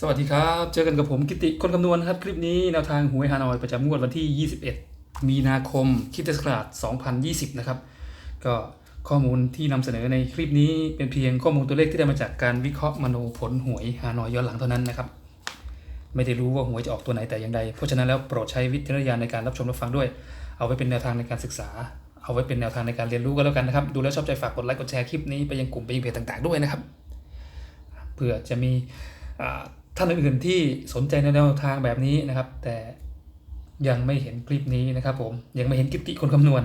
สวัสดีครับ เจอกันกับผมกิติคนคำนวณนครับ คลิปนี้แนวทางหวยฮานอยประจำงวดวันที่ 21 มีนาคมคิดศักราช2020 นะครับ ก็ข้อมูลที่นำเสนอในคลิปนี้เป็นเพียงข้อมูลตัวเลขที่ได้มาจากการวิเคราะห์มโนผลหวยฮานอยย้อนหลังเท่านั้นนะครับ ไม่ได้รู้ว่าหวยจะออกตัวไหนแต่อย่างใด เพราะฉะนั้นแล้วโปรดใช้วิจารณญาณในการรับชมรับฟังด้วย เอาไว้เป็นแนวทางในการศึกษา เอาไว้เป็นแนวทางในการเรียนรู้ก็แล้วกันนะครับ ดูแล้วชอบใจฝากกดไลค์กดแชร์คลิปนี้ไปยังกลุ่มไปยังเพจต่าง ๆ ด้วยนะครับ เพื่อจะมีอ่า ท่านอื่นๆที่สนใจในแนวทางแบบนี้นะครับ แต่ยังไม่เห็นคลิปนี้นะครับ ผมยังไม่เห็นกิตติคนคำนวณ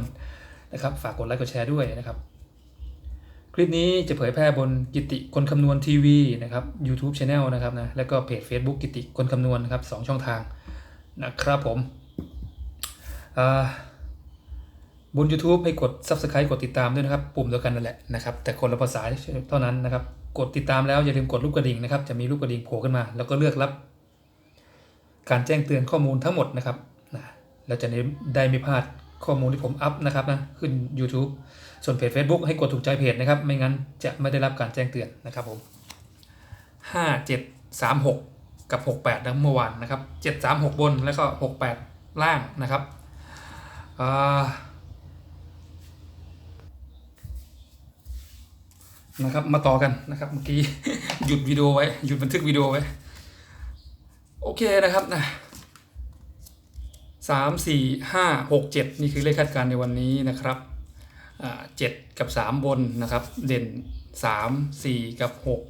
นะครับ ฝากกดไลค์กดแชร์ด้วยนะครับ คลิปนี้จะเผยแพร่บนกิติคนคำนวณทีวีนะครับ YouTube Channel นะครับนะแล้วก็เพจ Facebook กิติคนคำนวณนะครับสองช่องทางนะครับผมบน YouTube ให้กด Subscribe กดติดตามด้วยนะครับ ปุ่มเดียวกันนั่นแหละนะครับ แต่คนละภาษาเท่านั้นนะครับ กดติดตามแล้วอย่าลืมกดรูปกระดิ่งนะครับ จะมีรูปกระดิ่งโผล่ขึ้นมา แล้วก็เลือกรับ การแจ้งเตือนข้อมูลทั้งหมดนะครับนะแล้วจะได้ไม่พลาดข้อมูลที่ผมอัพนะครับนะขึ้น YouTube ส่วนเพจ Facebook ให้กดถูกใจเพจนะครับ ไม่งั้นจะไม่ได้รับการแจ้งเตือนนะครับผม5 7 3 6 กับ 68นะเมื่อวานนะครับ7 3 6 บนแล้วก็ 68 ล่างนะครับอ่า นะครับ มาต่อกันนะครับเมื่อกี้หยุดวิดีโอไว้ หยุดบันทึกวิดีโอไว้ โอเคนะครับนะสามสี่ห้าหกเจ็ดนี่คือเลขคาดการณ์ในวันนี้นะครับเจ็ดกับสามบนนะครับ เด่นสามสี่กับหก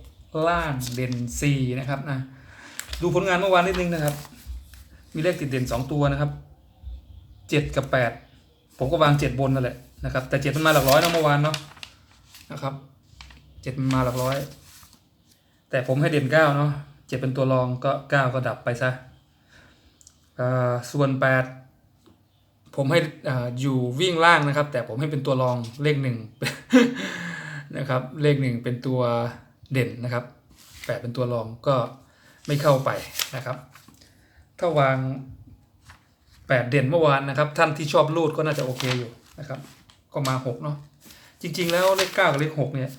ล่างเด่นสี่นะครับนะดูผลงานเมื่อวานนิดนึงนะครับ มีเลขติดเด่นสองตัวนะครับเจ็ดกับแปดผมก็วางเจ็ดบนนั่นแหละนะครับ แต่เจ็ดมันมาหลักร้อยนะเมื่อวานเนาะนะครับ เจ็ดมาหลักร้อย แต่ผมให้เด่นเก้าเนาะเจ็ดเป็นตัวรองก็เก้าก็ดับไปซะส่วนแปดผมให้ออยู่วิ่งล่างนะครับ แต่ผมให้เป็นตัวรองเลขหนึ่งนะครับ เลขหนึ่งเป็นตัวเด่นนะครับแปดเป็นตัวรองก็ไม่เข้าไปนะครับ ถ้าวางแปดเด่นเมื่อวานนะครับ ท่านที่ชอบรูดก็น่าจะโอเคอยู่นะครับ ก็มาหกเนาะจริง ๆ แล้วเลขเก้ากับเลขหกเนี่ย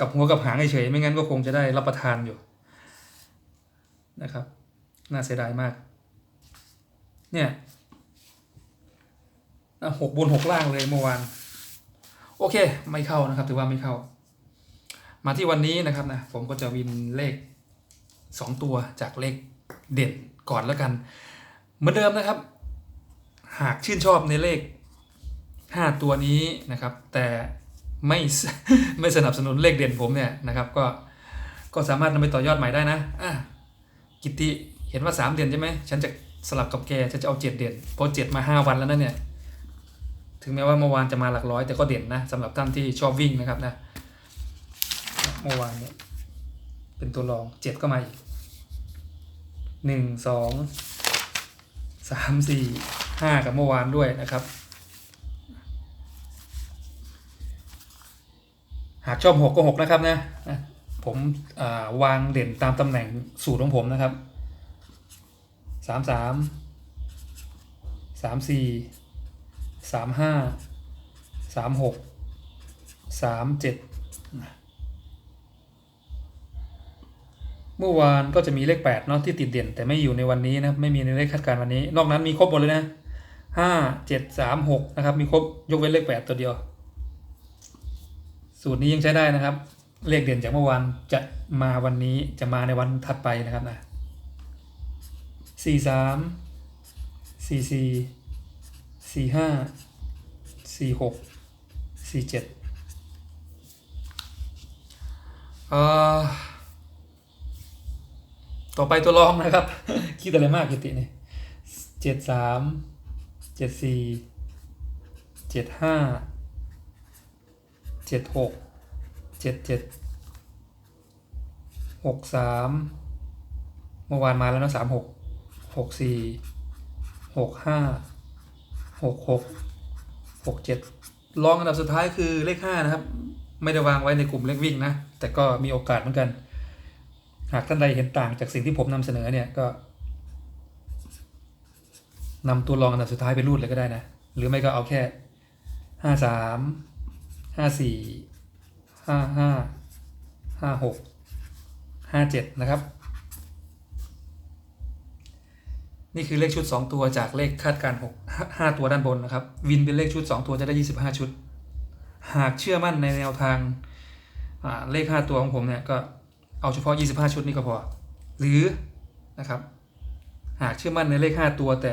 กับหัวกับหางเฉยไม่งั้นก็คงจะได้รับประทานอยู่นะครับ น่าเสียดายมาก เนี่ยหกบนหกล่างเลยเมื่อวาน โอเค ไม่เข้านะครับ ถือว่าไม่เข้า มาที่วันนี้นะครับนะ ผมก็จะวินเลขสองตัวจากเลขเด่นก่อนแล้วกัน เหมือนเดิมนะครับ หากชื่นชอบในเลขห้าตัวนี้นะครับ แต่ ไม่ไม่สนับสนุนเลขเด่นผมเนี่ยนะครับ ก็ก็สามารถนำไปต่อยอดใหม่ได้นะอะกิติเห็นว่าสามเด่นใช่ไหมฉันจะสลับกับแกฉันจะเอาเจ็ดเด่นเพราะเจ็ดมาห้าวันแล้วนะเนี่ย ถึงแม้ว่าเมื่อวานจะมาหลักร้อย แต่ก็เด่นนะสำหรับท่านที่ชอบวิ่งนะครับนะเมื่อวานเนี่ยเป็นตัวรองเจ็ดก็มาอีกหนึ่งสองสามสี่ห้ากับเมื่อวานด้วยนะครับากชอบหกก็หกนะครับนะผมาวางเด่นตามตำแหน่งสูตรของผมนะครับสามสามสามสี่สามห้าสามหกสามเจ็ดเมื่อวานก็จะมีเลขแปดเนาะที่ติดเด่น แต่ไม่อยู่ในวันนี้นะไม่มีในเลขคาดการณ์วันนี้ นอกนั้นมีครบหมดเลยนะห้าเจ็ดสามหกนะครับ มีครบยกเว้นเลขแปดตัวเดียว สูตรนี้ยังใช้ได้นะครับ เลขเด่นจากเมื่อวานจะมาวันนี้จะมาในวันถัดไปนะครับนะสี่สามสี่สี่สี่ห้าสี่หกสี่เจ็ดต่อไปตัวรองนะครับ คิดอะไรมากกิตินี่เจ็ดสามเจ็ดสี่เจ็ดห้า เจ็ดหกเจ็ดเจ็ดหกสามเมื่อวานมาแล้วนะสามหกหกสี่หกห้าหกหกหกเจ็ดรองอันดับสุดท้ายคือเลขห้านะครับ ไม่ได้วางไว้ในกลุ่มเลขวิ่งนะ แต่ก็มีโอกาสเหมือนกัน หากท่านใดเห็นต่างจากสิ่งที่ผมนำเสนอเนี่ยก็นำตัวรองอันดับสุดท้ายไปรูดเลยก็ได้นะ หรือไม่ก็เอาแค่ห้าสาม ห้าสี่ห้าห้าห้าหกห้าเจ็ดนะครับ นี่คือเลขชุด 2 ตัวจากเลขคาดการณ์6 5ตัวด้านบนนะครับ วินเป็นเลขชุด 2 ตัวจะได้ 25 ชุด หากเชื่อมั่นในแนวทางเลข 5 ตัวของผมเนี่ยก็เอาเฉพาะ 25 ชุดนี้ก็พอ หรือนะครับ หากเชื่อมั่นในเลข 5 ตัวแต่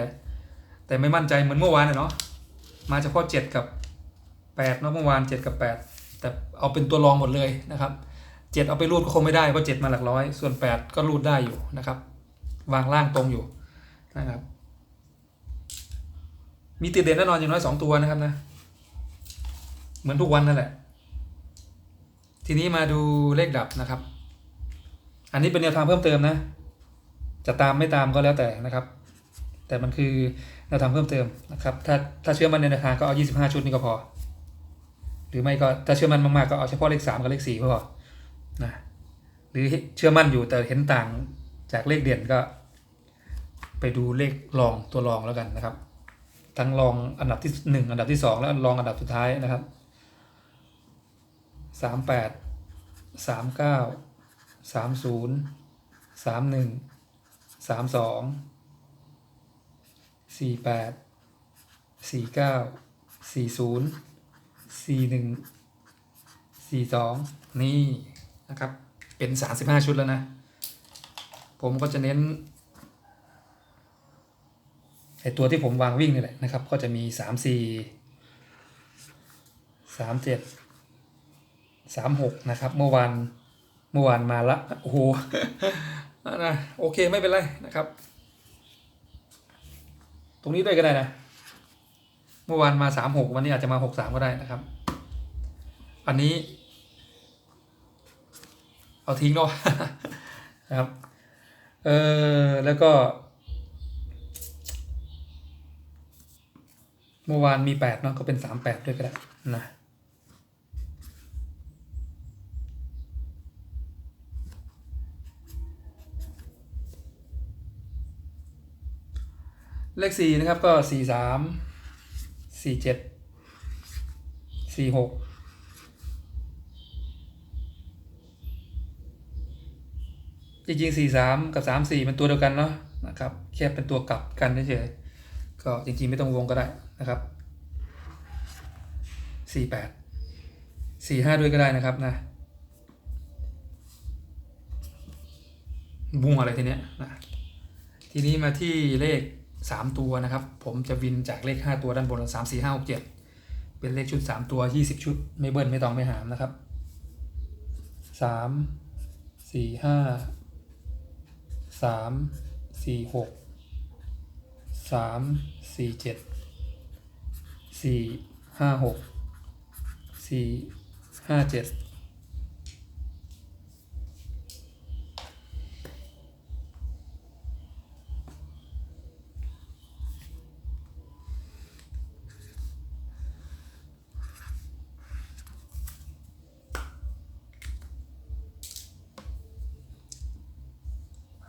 แต่ไม่มั่นใจเหมือนเมื่อวานเนาะมาเฉพาะ 7 กับ 8เนาะเมื่อวาน 7 กับ 8 แต่เอาเป็นตัวรองหมดเลยนะครับ 7 เอาไปรูดก็คงไม่ได้เพราะ7มาหลักร้อย ส่วน 8 ก็รูดได้อยู่นะครับ วางล่างตรงอยู่นะครับ มีติดเด่นแน่นอนอย่างน้อย 2 ตัวนะครับนะ เหมือนทุกวันนั่นแหละ ทีนี้มาดูเลขดับนะครับ อันนี้เป็นแนวทางเพิ่มเติมนะ จะตามไม่ตามก็แล้วแต่นะครับแต่มันคือแนวทางเพิ่มเติมนะครับ ถ้าถ้าเชื่อมันในแนวทางก็เอา 25 ชุดนี้ก็พอ หรือไม่ก็ถ้าเชื่อมั่นมากๆก็เอาเฉพาะเลข3กับเลข4ก็พอนะหรือเชื่อมั่นอยู่แต่เห็นต่างจากเลขเด่นก็ ไปดูเลขรองตัวรองแล้วกันนะครับ ทั้งรองอันดับที่1อันดับที่2แล้วรองอันดับสุดท้ายนะครับ38 39 30 31สามสองสี่แปดสี่เก้าสี่ศูนย์ สี่หนึ่งสี่สองนี่นะครับ เป็นสามสิบห้าชุดแล้วนะ ผมก็จะเน้นไอตัวที่ผมวางวิ่งนี่แหละนะครับ ก็จะมีสามสี่สามเจ็ดสามหกนะครับ เมื่อวานเมื่อวานมาละโอ้โหนะโอเคไม่เป็นไรนะครับ ตรงนี้ด้วยก็ได้นะ เมื่อวานมาสามหกวันนี้อาจจะมาหกสามก็ได้นะครับ อันนี้ เอาทิ้งเนาะนะครับเออแล้วก็เมื่อวานมีแปดเนาะก็เป็นสามแปดด้วยก็ได้นะเลขสี่นะครับก็สี่สาม สี่เจ็ดสี่หกจริงๆสี่สามกับสามสี่เป็นตัวเดียวกันเนาะนะครับแค่เป็นตัวกลับกันเฉยๆก็จริงๆไม่ต้องวงก็ได้นะครับสี่แปดสี่ห้าด้วยก็ได้นะครับนะบุ้งอะไรทีเนี้ยนะทีนี้มาที่เลข 3 ตัวนะครับ ผมจะวินจากเลข 5 ตัวด้านบน 3 4 5 6 7 เป็นเลขชุด 3 ตัว 20 ชุด ไม่เบิ้ลไม่ตองไม่หามนะครับ 3 4 5 3 4 6 3 4 7 4 5 6 4 5 7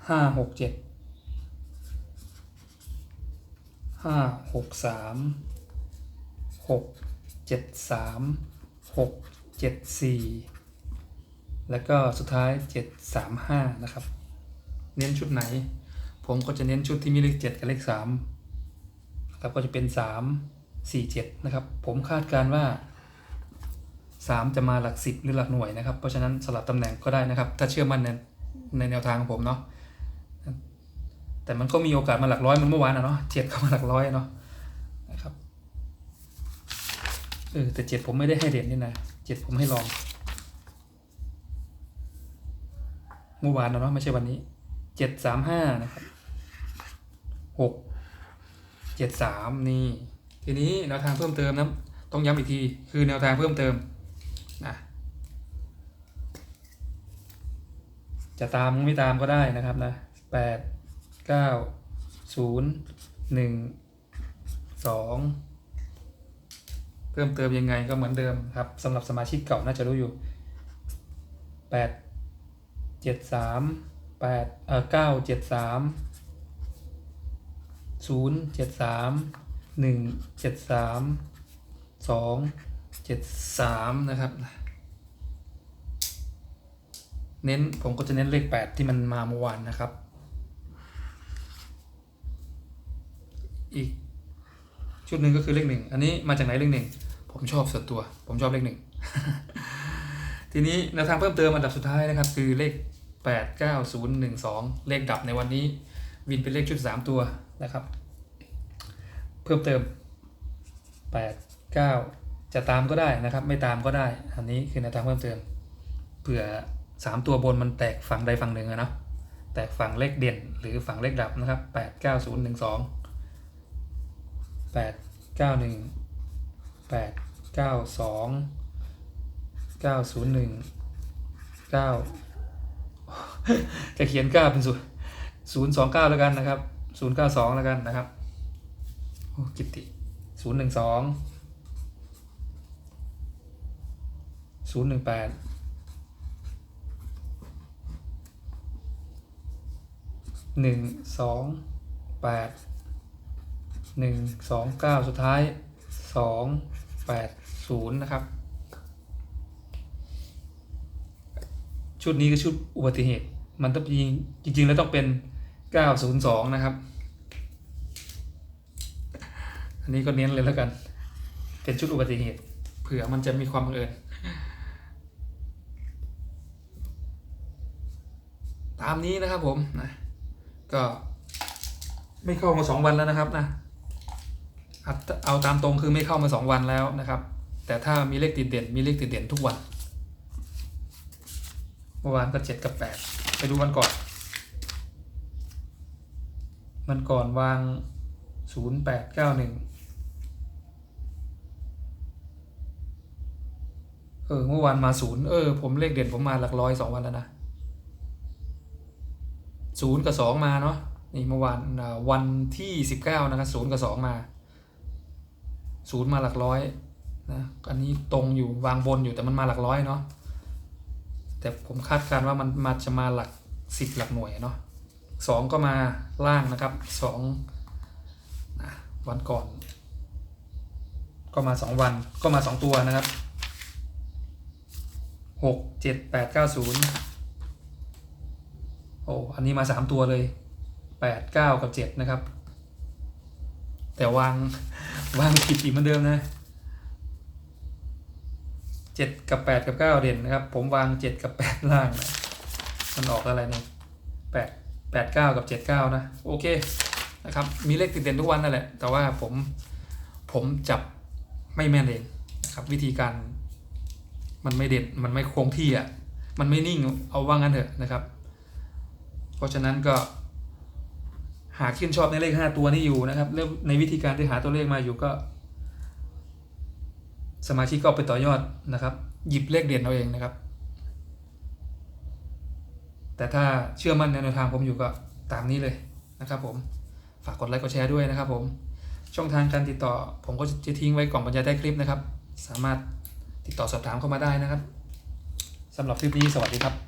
ห้าหกเจ็ดห้าหกสามหกเจ็ดสามหกเจ็ดสี่แล้วก็สุดท้ายเจ็ดสามห้านะครับ เน้นชุดไหน ผมก็จะเน้นชุดที่มีเลขเจ็ดกับเลขสามนะครับก็จะเป็นสามสี่เจ็ดนะครับ ผมคาดการว่าสามจะมาหลักสิบหรือหลักหน่วยนะครับ เพราะฉะนั้นสลับตำแหน่งก็ได้นะครับ ถ้าเชื่อมั่นในในแนวทางของผมเนาะ แต่มันก็มีโอกาสมาหลักร้อยมันเมื่อวานนะเนาะเจ็ดเข้ามาหลักร้อยเนาะนะครับเออแต่เจ็ดผมไม่ได้ให้เด่นนี่นะเจ็ดผมให้ลอง เมื่อวานนะเนาะไม่ใช่วันนี้เจ็ดสามห้านะครับหกเจ็ดสามนี่ทีนี้แนวทางเพิ่มเติมนะต้องย้ำอีกทีคือแนวทางเพิ่มเติมนะจะตามไม่ตามก็ได้นะครับนะแปด เก้าศูนย์หนึ่งสองเพิ่มเติมยังไงก็เหมือนเดิมครับสำหรับสมาชิกเก่าน่าจะรู้อยู่แปดเจ็ดสามแปดเอ่อเก้าเจ็ดสามศูนย์เจ็ดสามหนึ่งเจ็ดสามสองเจ็ดสามนะครับ เน้นผมก็จะเน้นเลขแปดที่มันมาเมื่อวานนะครับ อีก ชุดหนึ่งก็คือเลขหนึ่งอันนี้มาจากไหนเลขหนึ่งผมชอบส่วนตัว ผมชอบเลขหนึ่งทีนี้แนวทางเพิ่มเติมอันดับสุดท้ายนะครับ คือเลขแปดเก้าศูนย์หนึ่งสองเลขดับในวันนี้ วินเป็นเลขชุดสามตัวนะครับ เพิ่มเติมแปดเก้าจะตามก็ได้นะครับ ไม่ตามก็ได้ อันนี้คือแนวทางเพิ่มเติมเผื่อสามตัวบนมันแตกฝั่งใดฝั่งหนึ่งอะเนะแตกฝั่งเลขเด่นหรือฝั่งเลขดับนะครับแปดเก้าศูนย์หนึ่งสองแปดเก้าหนึ่งแปดเก้าสองเก้าศูนย์หนึ่งเก้าจะเขียนเก้าเป็นศูนย์ศูนย์สองเก้าแล้วกันนะครับศูนย์เก้าสองแล้วกันนะครับโอ้กิตติศูนย์หนึ่งสองศูนย์หนึ่งแปดหนึ่งสองแปด หนึ่งสองเก้าสุดท้ายสองแปดศูนย์นะครับ ชุดนี้ก็ชุดอุบัติเหตุ มันต้องยิงจริง ๆ แล้วต้องเป็นเก้าศูนย์สองนะครับ อันนี้ก็เน้นเลยแล้วกัน เป็นชุดอุบัติเหตุเผื่อมันจะมีความบังเอิญตามนี้นะครับผมนะก็ไม่เข้ามาสองวันแล้วนะครับนะ เอาตามตรงคือไม่เข้ามาสองวันแล้วนะครับ แต่ถ้ามีเลขติดเด่นมีเลขติดเด่นทุกวันเมื่อวานก็เจ็ดกับแปดไปดูวันก่อน มันก่อนวางศูนย์แปดเก้าหนึ่งเออเมื่อวานมาศูนย์เออผมเลขเด่นผมมาหลักร้อยสองวันแล้วนะศูนย์กับสองมาเนาะนี่เมื่อวานวันที่สิบเก้านะครับศูนย์กับสองมา ศูนย์มาหลักร้อยนะอันนี้ตรงอยู่วางบนอยู่แต่มันมาหลักร้อยเนาะแต่ผมคาดการณ์ว่ามันมาจะมาหลักสิบหลักหน่วยเนาะสองก็มาล่างนะครับสองนะวันก่อน ก็มาสองวันก็มาสองตัวนะครับหกเจ็ดแปดเก้าศูนย์โอ้อันนี้มาสามตัวเลยแปดเก้ากับเจ็ดนะครับ แต่วางวางผิดอีกเหมือนเดิมนะเจ็ดกับแปดกับเก้าเด่นนะครับ ผมวางเจ็ดกับแปดล่างนะมันออกอะไรเนี่ยแปดแปดเก้ากับเจ็ดเก้านะ โอเคนะครับ มีเลขติดเด่นทุกวันนั่นแหละ แต่ว่าผมผมจับไม่แม่นเองนะครับ วิธีการ มันไม่เด่นมันไม่คงที่อะมันไม่นิ่งเอาว่างั้นเถอะนะครับ เพราะฉะนั้นก็ หากชื่นชอบในเลขห้าตัวนี้อยู่นะครับแล้วในวิธีการที่หาตัวเลขมาอยู่ก็ สมาชิกก็ไปต่อยอดนะครับ หยิบเลขเด่นเอาเองนะครับ แต่ถ้าเชื่อมั่นในแนวทางผมอยู่ก็ตามนี้เลยนะครับผมฝากกดไลค์กดแชร์ด้วยนะครับผมช่องทางการติดต่อ ผมก็จะทิ้งไว้กล่องบรรยายใต้คลิปนะครับ สามารถติดต่อสอบถามเข้ามาได้นะครับสำหรับคลิปนี้สวัสดีครับ